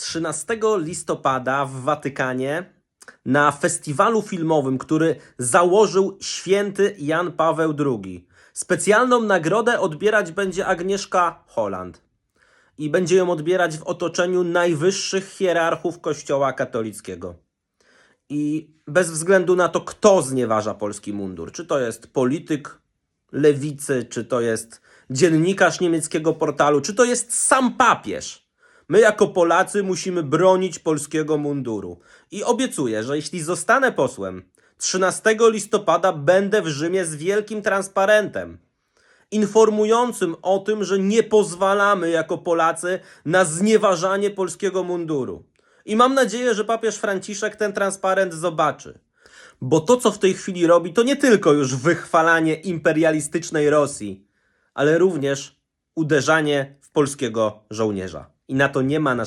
13 listopada w Watykanie na festiwalu filmowym, który założył święty Jan Paweł II. Specjalną nagrodę odbierać będzie Agnieszka Holland. I będzie ją odbierać w otoczeniu najwyższych hierarchów Kościoła katolickiego. I bez względu na to, kto znieważa polski mundur, czy to jest polityk lewicy, czy to jest dziennikarz niemieckiego portalu, czy to jest sam papież. My jako Polacy musimy bronić polskiego munduru. I obiecuję, że jeśli zostanę posłem, 13 listopada będę w Rzymie z wielkim transparentem informującym o tym, że nie pozwalamy jako Polacy na znieważanie polskiego munduru. I mam nadzieję, że papież Franciszek ten transparent zobaczy. Bo to, co w tej chwili robi, to nie tylko już wychwalanie imperialistycznej Rosji, ale również uderzanie w polskiego żołnierza. I na to nie ma naszej